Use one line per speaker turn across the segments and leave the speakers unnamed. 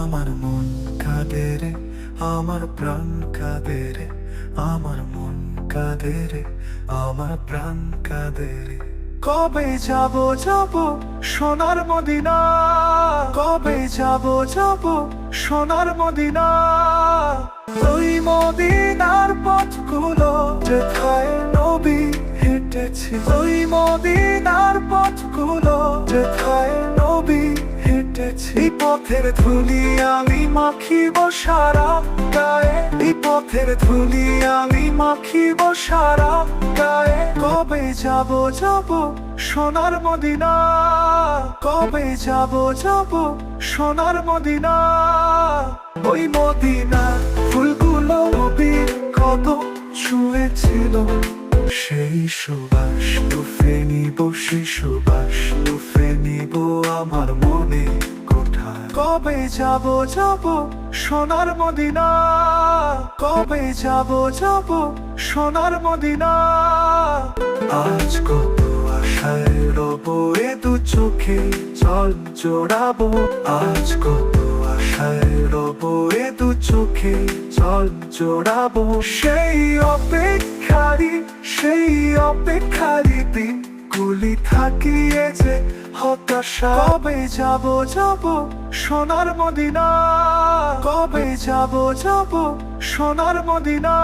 আমার মন কাঁদে রে, আমার প্রাণ কাঁদে রে, আমার মন কাঁদে রে, আমার প্রাণ কাঁদে রে। কবে যাব যাব সোনার মদিনা? কবে যাব যাব সোনার মদিনা? ওই মদিনার পথগুলো যেথায় নবী হেঁটেছে, ওই মদিনার পথগুলো যেথায় পথের ধুলি আমি মাখিব সারা গায়ে। এই ধুলি আমি মাখিব সারা গায়ে। কবে যাব যাব সোনার মদিনা? কবে যাব যাব সোনার মদিনা? ওই মদিনা ফুলগুলো কত ছুঁয়েছিল। সেই সুবাস লুফে নিব, সেই সুবাস লুফে নিব আমার মনে। কবে যাব যাব? সোনার মদিনা। কবে যাব যাব? সোনার মদিনা। আজ কত আশায় রব এ দু চোখে জল জোড়াবো। আজ কত আশায় রব এ দু চোখে জল জোড়াবো। সেই অপেক্ষারি সেই অপেক্ষারি দিন গুলি থাকিয়ে যে হতাশা। কবে যাব যাব? সোনার মদিনা। কবে যাব যাব? সোনার মদিনা।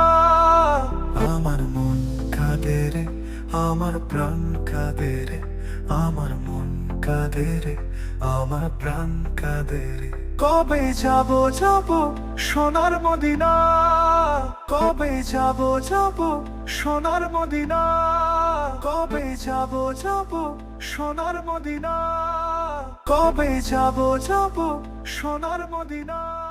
আমার মন কাঁদে রে, আমার প্রাণ কাঁদে আমার মন কাঁদে রে আমার প্রাণ কাঁদে রে কবে যাব যাব সোনার মদিনা? কবে যাব যাব সোনার মদিনা? কবে যাব যাব সোনার মদিনা? কবে যাব যাব সোনার মদিনা?